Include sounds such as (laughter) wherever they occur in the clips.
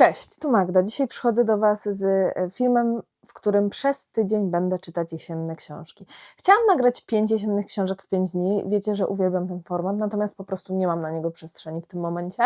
Cześć, tu Magda. Dzisiaj przychodzę do Was z e, filmem, w którym przez tydzień będę czytać jesienne książki. Chciałam nagrać pięć jesiennych książek w pięć dni. Wiecie, że uwielbiam ten format, natomiast po prostu nie mam na niego przestrzeni w tym momencie.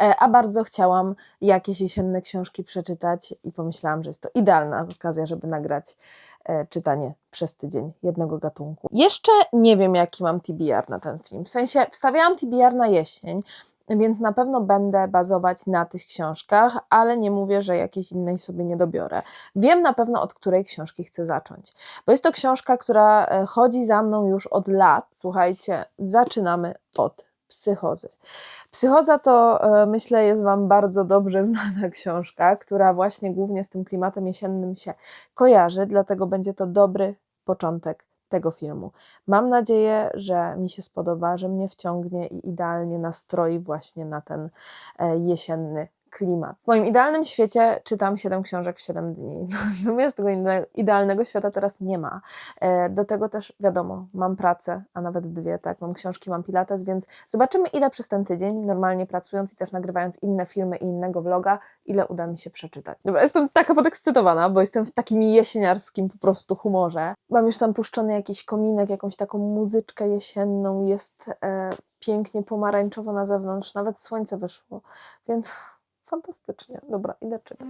E, A bardzo chciałam jakieś jesienne książki przeczytać i pomyślałam, że jest to idealna okazja, żeby nagrać e, czytanie przez tydzień jednego gatunku. Jeszcze nie wiem, jaki mam TBR na ten film. W sensie wstawiałam TBR na jesień, więc na pewno będę bazować na tych książkach, ale nie mówię, że jakiejś innej sobie nie dobiorę. Wiem na pewno, od której książki chcę zacząć, bo jest to książka, która e, chodzi za mną już od lat. Słuchajcie, zaczynamy od psychozy. Psychoza to e, myślę jest Wam bardzo dobrze (laughs) znana książka, która właśnie głównie z tym klimatem jesiennym się kojarzy, dlatego będzie to dobry początek tego filmu. Mam nadzieję, że mi się spodoba, że mnie wciągnie i idealnie nastroi właśnie na ten e, jesienny klimat. W moim idealnym świecie czytam 7 książek w 7 dni, (laughs) natomiast tego idealnego świata teraz nie ma. E, Do tego też wiadomo, mam pracę, a nawet dwie, tak, mam książki, mam pilates, więc zobaczymy ile przez ten tydzień, normalnie pracując i też nagrywając inne filmy i innego vloga, ile uda mi się przeczytać. Dobra, jestem taka podekscytowana, bo jestem w takim jesieniarskim po prostu humorze. Mam już tam puszczony jakiś kominek, jakąś taką muzyczkę jesienną, jest e, pięknie pomarańczowo na zewnątrz, nawet słońce wyszło, więc fantastycznie. Dobra, idę czytać.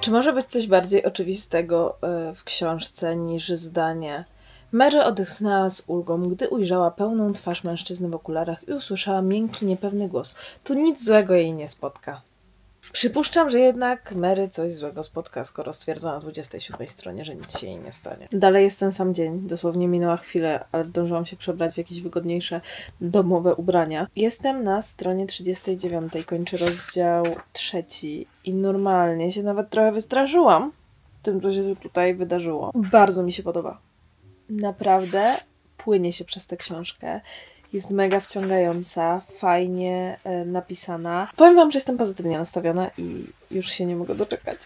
Czy może być coś bardziej oczywistego e, w książce niż zdanie? Mary odetchnęła z ulgą, gdy ujrzała pełną twarz mężczyzny w okularach i usłyszała miękki, niepewny głos. Tu nic złego jej nie spotka. Przypuszczam, że jednak Mary coś złego spotka, skoro stwierdza na 27 stronie, że nic się jej nie stanie. Dalej jest ten sam dzień, dosłownie minęła chwilę, ale zdążyłam się przebrać w jakieś wygodniejsze domowe ubrania. Jestem na stronie 39, kończy rozdział trzeci i normalnie się nawet trochę wystraszyłam tym, co się tutaj wydarzyło. Bardzo mi się podoba. Naprawdę płynie się przez tę książkę. Jest mega wciągająca, fajnie e, napisana. Powiem Wam, że jestem pozytywnie nastawiona i już się nie mogę doczekać.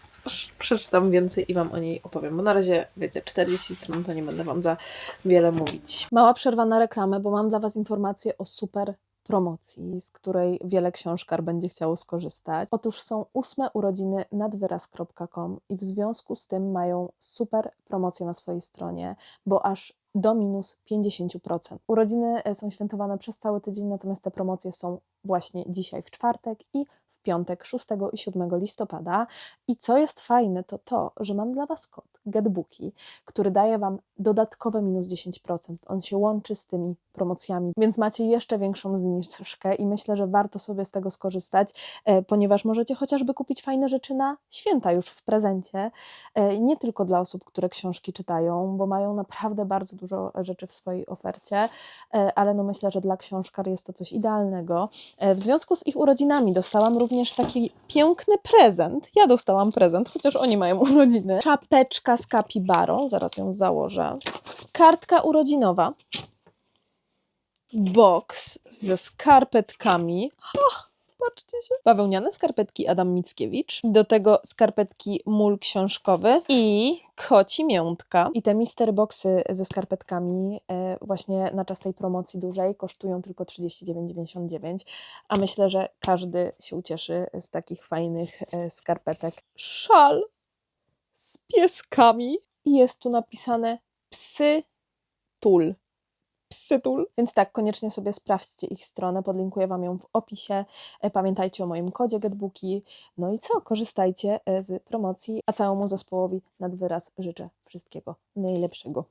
Przeczytam więcej i Wam o niej opowiem, bo na razie, wiecie, 40 stron to nie będę Wam za wiele mówić. Mała przerwa na reklamę, bo mam dla Was informację o super promocji, z której wiele książkar będzie chciało skorzystać. Otóż są ósme urodziny nadwyraz.com i w związku z tym mają super promocję na swojej stronie, bo aż do minus 50%. Urodziny e, są świętowane przez cały tydzień, natomiast te promocje są właśnie dzisiaj w czwartek i piątek 6 i 7 listopada. I co jest fajne, to to, że mam dla Was kod GetBooki, który daje Wam dodatkowe minus 10%. On się łączy z tymi promocjami, więc macie jeszcze większą zniżkę i myślę, że warto sobie z tego skorzystać, e, ponieważ możecie chociażby kupić fajne rzeczy na święta już w prezencie, e, nie tylko dla osób, które książki czytają, bo mają naprawdę bardzo dużo rzeczy w swojej ofercie, e, ale no myślę, że dla książkar jest to coś idealnego. W związku z ich urodzinami dostałam również taki piękny prezent. Ja dostałam prezent, chociaż oni mają (laughs) urodziny. Czapeczka z kapibarą, zaraz ją założę. Kartka urodzinowa. Box ze skarpetkami. Ha, się. Bawełniane skarpetki Adam Mickiewicz. Do tego skarpetki mól książkowy i koci miętka. I te mystery boxy ze skarpetkami e, właśnie na czas tej promocji dużej kosztują tylko 39,99. A myślę, że każdy się ucieszy z takich fajnych e, skarpetek. Szal z pieskami. I jest tu napisane psy tul. Psytul. Więc tak, koniecznie sobie sprawdźcie ich stronę, podlinkuję Wam ją w opisie. E, Pamiętajcie o moim kodzie GetBooki. No i co, korzystajcie e, z promocji, a całemu zespołowi nad wyraz życzę wszystkiego najlepszego.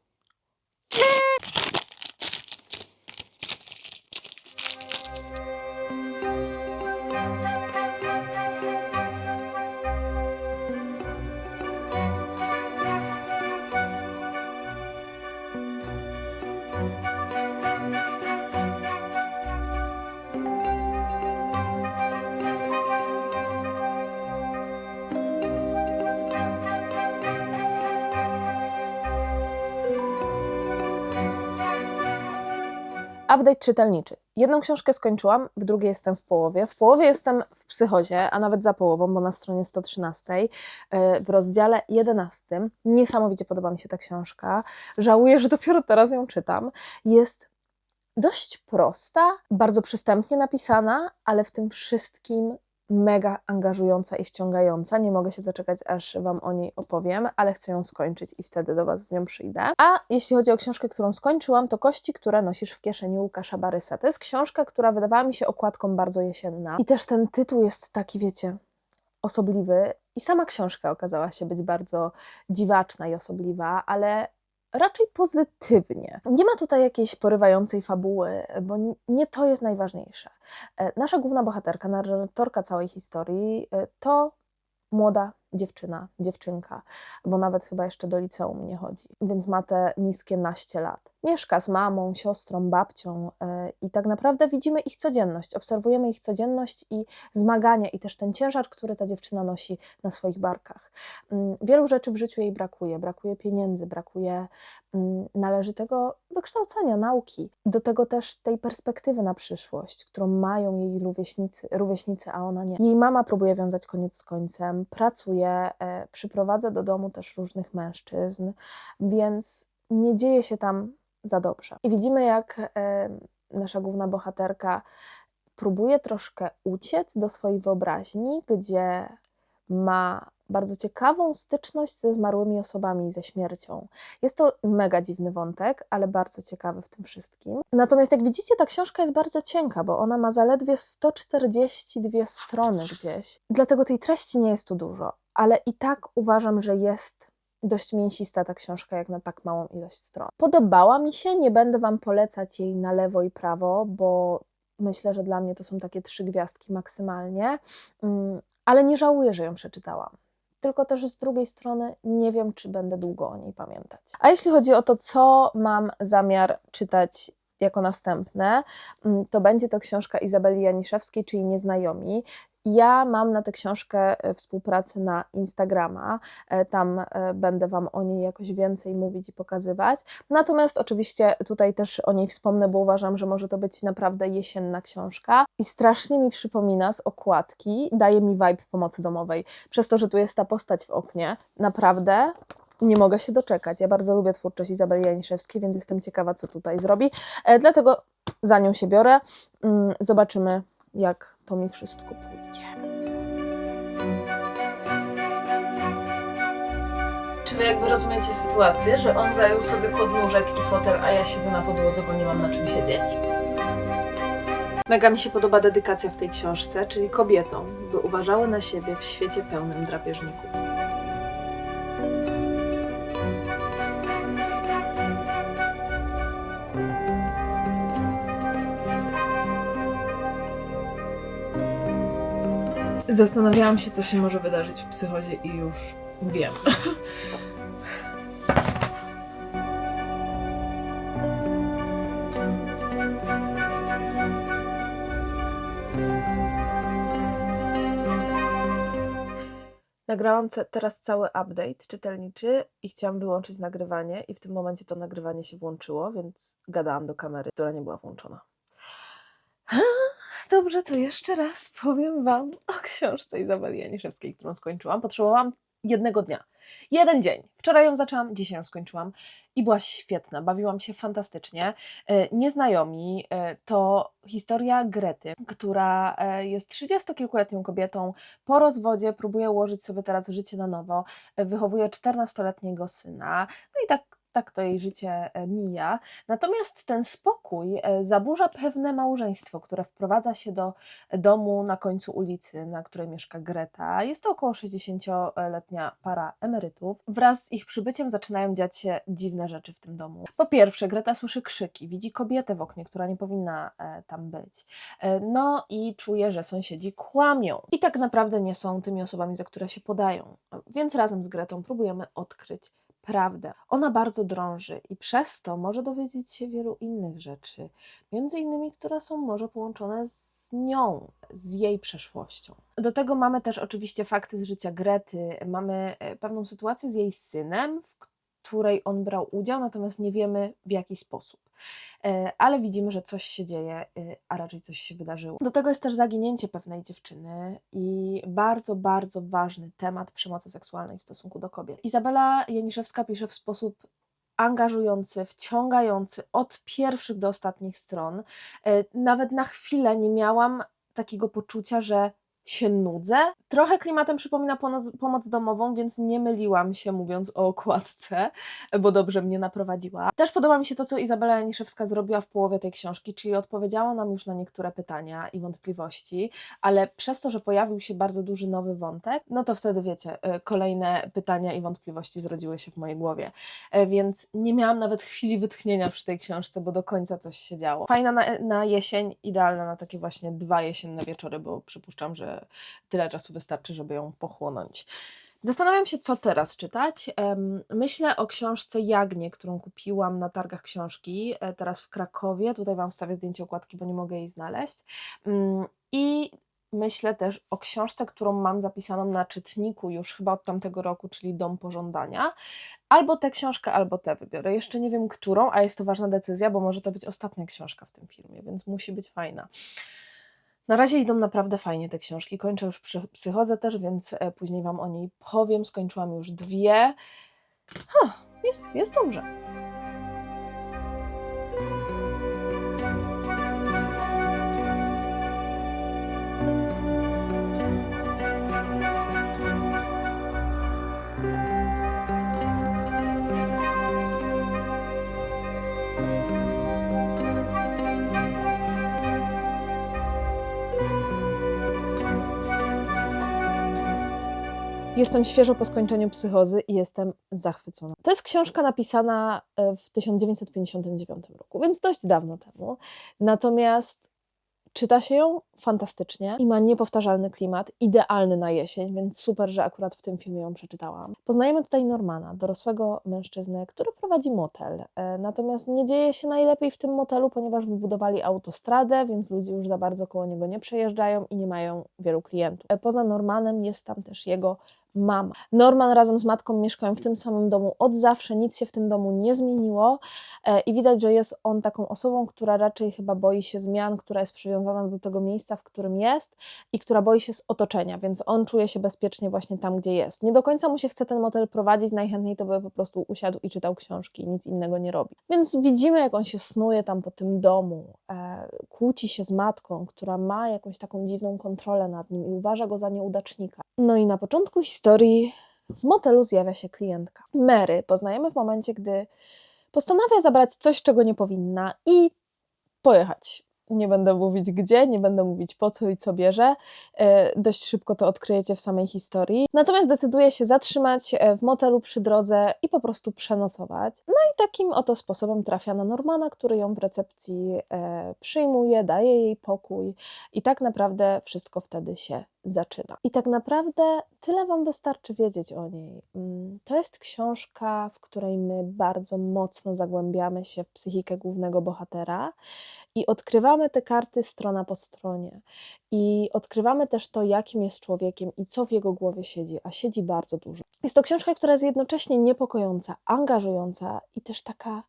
Update czytelniczy. Jedną książkę skończyłam, w drugiej jestem w połowie. W połowie jestem w psychozie, a nawet za połową, bo na stronie 113, e, w rozdziale 11. Niesamowicie podoba mi się ta książka. Żałuję, że dopiero teraz ją czytam. Jest dość prosta, bardzo przystępnie napisana, ale w tym wszystkim mega angażująca i wciągająca. Nie mogę się doczekać, aż Wam o niej opowiem, ale chcę ją skończyć i wtedy do Was z nią przyjdę. A jeśli chodzi o książkę, którą skończyłam, to Kości, które nosisz w kieszeni Łukasza Barysa. To jest książka, która wydawała mi się okładką bardzo jesienna. I też ten tytuł jest taki, wiecie, osobliwy. I sama książka okazała się być bardzo dziwaczna i osobliwa, ale raczej pozytywnie. Nie ma tutaj jakiejś porywającej fabuły, bo nie to jest najważniejsze. E, nasza główna bohaterka, narratorka całej historii, e, to młoda dziewczyna, dziewczynka, bo nawet chyba jeszcze do liceum nie chodzi, więc ma te niskie naście lat. Mieszka z mamą, siostrą, babcią yy, i tak naprawdę widzimy ich codzienność, obserwujemy ich codzienność i zmagania i też ten ciężar, który ta dziewczyna nosi na swoich barkach. Yy, wielu rzeczy w życiu jej brakuje, brakuje pieniędzy, brakuje yy, należytego wykształcenia, nauki, do tego też tej perspektywy na przyszłość, którą mają jej rówieśnicy, rówieśnicy a ona nie. Jej mama próbuje wiązać koniec z końcem, pracuje, E, przyprowadza do domu też różnych mężczyzn, więc nie dzieje się tam za dobrze. I widzimy, jak nasza główna bohaterka próbuje troszkę uciec do swojej wyobraźni, gdzie ma bardzo ciekawą styczność ze zmarłymi osobami i ze śmiercią. Jest to mega dziwny wątek, ale bardzo ciekawy w tym wszystkim. Natomiast jak widzicie, ta książka jest bardzo cienka, bo ona ma zaledwie 142 strony gdzieś. Dlatego tej treści nie jest tu dużo ale i tak uważam, że jest dość mięsista ta książka, jak na tak małą ilość stron. Podobała mi się, nie będę Wam polecać jej na lewo i prawo, bo myślę, że dla mnie to są takie trzy gwiazdki maksymalnie, mm, ale nie żałuję, że ją przeczytałam. Tylko też z drugiej strony nie wiem, czy będę długo o niej pamiętać. A jeśli chodzi o to, co mam zamiar czytać jako następne, mm, to będzie to książka Izabeli Janiszewskiej, czyli Nieznajomi. Ja mam na tę książkę e, współpracę na Instagrama, e, tam e, będę Wam o niej jakoś więcej mówić i pokazywać. Natomiast oczywiście tutaj też o niej wspomnę, bo uważam, że może to być naprawdę jesienna książka i strasznie mi przypomina z okładki, daje mi vibe pomocy domowej. Przez to, że tu jest ta postać w oknie, naprawdę nie mogę się doczekać. Ja bardzo lubię twórczość Izabeli Janiszewskiej, więc jestem ciekawa, co tutaj zrobi. Dlatego za nią się biorę. Mm, zobaczymy, jak to mi wszystko pójdzie. Czy wy jakby rozumiecie sytuację, że on zajął sobie podnóżek i fotel, a ja siedzę na podłodze, bo nie mam na czym siedzieć? Mega mi się podoba dedykacja w tej książce, czyli kobietom, by uważały na siebie w świecie pełnym drapieżników. Zastanawiałam się, co się może wydarzyć w psychozie i już wiem. (laughs) Nagrałam teraz cały update czytelniczy i chciałam wyłączyć nagrywanie i w tym momencie to nagrywanie się włączyło, więc gadałam do kamery, która nie była włączona. (laughs) Dobrze, to jeszcze raz powiem Wam o książce Izabeli Janiszewskiej, którą skończyłam. Potrzebowałam jednego dnia. Jeden dzień. Wczoraj ją zaczęłam, dzisiaj ją skończyłam i była świetna. Bawiłam się fantastycznie. E, Nieznajomi e, to historia Grety, która e, jest 30-kilkuletnią kobietą po rozwodzie, próbuje ułożyć sobie teraz życie na nowo, wychowuje 14-letniego syna. No i tak tak to jej życie e, mija. Natomiast ten spokój e, zaburza pewne małżeństwo, które wprowadza się do domu na końcu ulicy, na której mieszka Greta. Jest to około 60-letnia para emerytów. Wraz z ich przybyciem zaczynają dziać się dziwne rzeczy w tym domu. Po pierwsze, Greta słyszy krzyki, widzi kobietę w oknie, która nie powinna e, tam być. No i czuje, że sąsiedzi kłamią. I tak naprawdę nie są tymi osobami, za które się podają. Więc razem z Gretą próbujemy odkryć prawdę. Ona bardzo drąży i przez to może dowiedzieć się wielu innych rzeczy, między innymi, które są może połączone z nią, z jej przeszłością. Do tego mamy też oczywiście fakty z życia Grety, mamy e, pewną sytuację z jej synem, w której on brał udział, natomiast nie wiemy w jaki sposób. E, Ale widzimy, że coś się dzieje, e, a raczej coś się wydarzyło. Do tego jest też zaginięcie pewnej dziewczyny i bardzo, bardzo ważny temat przemocy seksualnej w stosunku do kobiet. Izabela Janiszewska pisze w sposób angażujący, wciągający od pierwszych do ostatnich stron. E, Nawet na chwilę nie miałam takiego poczucia, że się nudzę. Trochę klimatem przypomina pomoc, domową, więc nie myliłam się mówiąc o okładce, bo dobrze mnie naprowadziła. Też podoba mi się to, co Izabela Janiszewska zrobiła w połowie tej książki, czyli odpowiedziała nam już na niektóre pytania i wątpliwości, ale przez to, że pojawił się bardzo duży nowy wątek, no to wtedy wiecie, e, kolejne pytania i wątpliwości zrodziły się w mojej głowie. E, Więc nie miałam nawet chwili wytchnienia przy tej książce, bo do końca coś się działo. Fajna na, na jesień, idealna na takie właśnie dwa jesienne wieczory, bo przypuszczam, że tyle czasu wystarczy, żeby ją pochłonąć. Zastanawiam się, co teraz czytać. Myślę o książce Jagnie, którą kupiłam na targach książki, e, teraz w Krakowie. Tutaj Wam wstawię zdjęcie okładki, bo nie mogę jej znaleźć. Mm, I myślę też o książce, którą mam zapisaną na czytniku już chyba od tamtego roku, czyli Dom Pożądania. Albo tę książkę, albo tę wybiorę. Jeszcze nie wiem, którą, a jest to ważna decyzja, bo może to być ostatnia książka w tym filmie, więc musi być fajna. Na razie idą naprawdę fajnie te książki. Kończę już przy, psychodzę też, więc e, później Wam o niej powiem. Skończyłam już dwie. Ha, jest, jest dobrze. Jestem świeżo po skończeniu psychozy i jestem zachwycona. To jest książka napisana e, w 1959 roku, więc dość dawno temu. Natomiast czyta się ją fantastycznie i ma niepowtarzalny klimat, idealny na jesień, więc super, że akurat w tym filmie ją przeczytałam. Poznajemy tutaj Normana, dorosłego mężczyznę, który prowadzi motel. E, Natomiast nie dzieje się najlepiej w tym motelu, ponieważ wybudowali autostradę, więc ludzie już za bardzo koło niego nie przejeżdżają i nie mają wielu klientów. E, Poza Normanem jest tam też jego mama. Norman razem z matką mieszkają w tym samym domu od zawsze, nic się w tym domu nie zmieniło e, i widać, że jest on taką osobą, która raczej chyba boi się zmian, która jest przywiązana do tego miejsca, w którym jest i która boi się z otoczenia, więc on czuje się bezpiecznie właśnie tam, gdzie jest. Nie do końca mu się chce ten motel prowadzić, najchętniej to by po prostu usiadł i czytał książki i nic innego nie robi. Więc widzimy, jak on się snuje tam po tym domu, e, kłóci się z matką, która ma jakąś taką dziwną kontrolę nad nim i uważa go za nieudacznika. No i na początku historii w motelu zjawia się klientka. Mary poznajemy w momencie, gdy postanawia zabrać coś, czego nie powinna i pojechać. Nie będę mówić gdzie, nie będę mówić po co i co bierze. E, Dość szybko to odkryjecie w samej historii. Natomiast decyduje się zatrzymać e, w motelu przy drodze i po prostu przenocować. No i takim oto sposobem trafia na Normana, który ją w recepcji e, przyjmuje, daje jej pokój i tak naprawdę wszystko wtedy się zaczyna. I tak naprawdę tyle Wam wystarczy wiedzieć o niej. Mm, To jest książka, w której my bardzo mocno zagłębiamy się w psychikę głównego bohatera i odkrywamy te karty strona po stronie. I odkrywamy też to, jakim jest człowiekiem i co w jego głowie siedzi, a siedzi bardzo dużo. Jest to książka, która jest jednocześnie niepokojąca, angażująca i też taka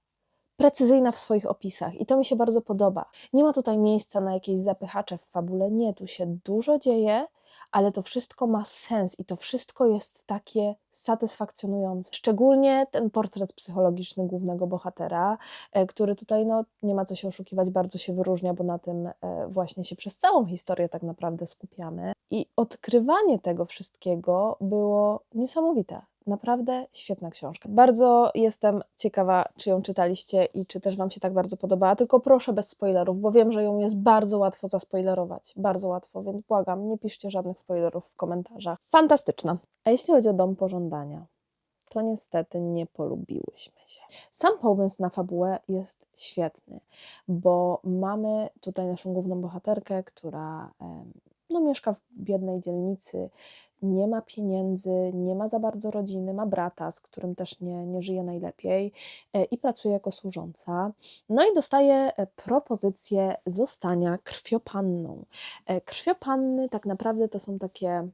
precyzyjna w swoich opisach i to mi się bardzo podoba. Nie ma tutaj miejsca na jakieś zapychacze w fabule, nie, tu się dużo dzieje, ale to wszystko ma sens i to wszystko jest takie satysfakcjonujące. Szczególnie ten portret psychologiczny głównego bohatera, e, który tutaj, no, nie ma co się oszukiwać, bardzo się wyróżnia, bo na tym e, właśnie się przez całą historię tak naprawdę skupiamy. I odkrywanie tego wszystkiego było niesamowite. Naprawdę świetna książka. Bardzo jestem ciekawa, czy ją czytaliście i czy też Wam się tak bardzo podobała. Tylko proszę bez spoilerów, bo wiem, że ją jest bardzo łatwo zaspoilerować. Bardzo łatwo, więc błagam, nie piszcie żadnych spoilerów w komentarzach. Fantastyczna. A jeśli chodzi o Dom Pożądania, to niestety nie polubiłyśmy się. Sam pomysł na fabułę jest świetny, bo mamy tutaj naszą główną bohaterkę, która no, mieszka w biednej dzielnicy, nie ma pieniędzy, nie ma za bardzo rodziny, ma brata, z którym też nie, nie żyje najlepiej e, i pracuje jako służąca. No i dostaje e, propozycję zostania krwiopanną. E, Krwiopanny tak naprawdę to są takie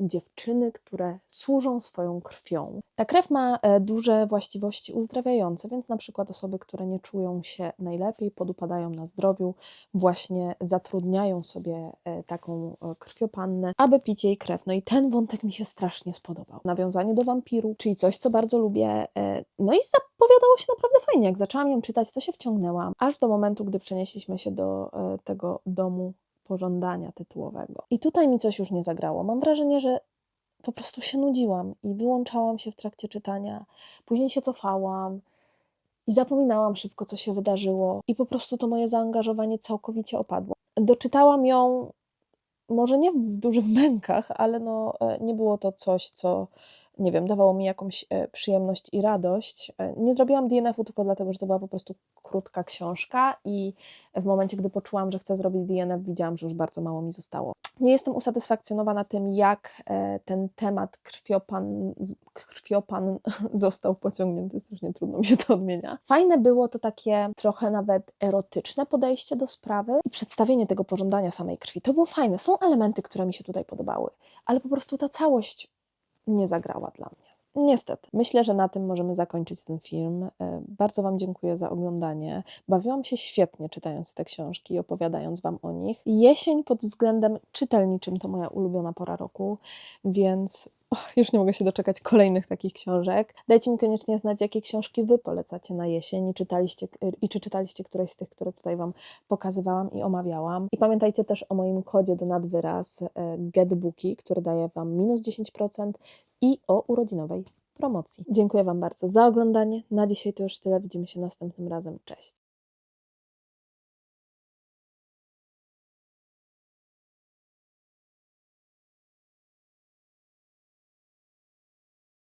dziewczyny, które służą swoją krwią. Ta krew ma e, duże właściwości uzdrawiające, więc na przykład osoby, które nie czują się najlepiej, podupadają na zdrowiu, właśnie zatrudniają sobie e, taką e, krwiopannę, aby pić jej krew. No i ten wątek mi się strasznie spodobał. Nawiązanie do wampiru, czyli coś, co bardzo lubię. No i zapowiadało się naprawdę fajnie. Jak zaczęłam ją czytać, to się wciągnęłam, aż do momentu, gdy przenieśliśmy się do tego domu pożądania tytułowego. I tutaj mi coś już nie zagrało. Mam wrażenie, że po prostu się nudziłam i wyłączałam się w trakcie czytania. Później się cofałam i zapominałam szybko, co się wydarzyło, i po prostu to moje zaangażowanie całkowicie opadło. Doczytałam ją może nie w dużych (laughs) mękach, ale no, e, nie było to coś, co nie wiem, dawało mi jakąś e, przyjemność i radość. E, Nie zrobiłam DNF-u tylko dlatego, że to była po prostu krótka książka i w momencie, gdy poczułam, że chcę zrobić DNF, widziałam, że już bardzo mało mi zostało. Nie jestem usatysfakcjonowana tym, jak e, ten temat krwiopan, krwiopan (laughs) został pociągnięty. Strasznie trudno mi się to odmienia. Fajne było to takie trochę nawet erotyczne podejście do sprawy i przedstawienie tego pożądania samej krwi. To było fajne. Są elementy, które mi się tutaj podobały, ale po prostu ta całość nie zagrała dla mnie. Niestety. Myślę, że na tym możemy zakończyć ten film. E, Bardzo Wam dziękuję za oglądanie. Bawiłam się świetnie czytając te książki i opowiadając Wam o nich. Jesień pod względem czytelniczym to moja ulubiona pora roku, więc już nie mogę się doczekać kolejnych takich książek. Dajcie mi koniecznie znać, jakie książki Wy polecacie na jesień i, czytaliście, i czy czytaliście któreś z tych, które tutaj Wam pokazywałam i omawiałam. I pamiętajcie też o moim kodzie do nadwyraz e, GetBooki, który daje Wam minus 10% i o urodzinowej promocji. Dziękuję Wam bardzo za oglądanie. Na dzisiaj to już tyle. Widzimy się następnym razem. Cześć.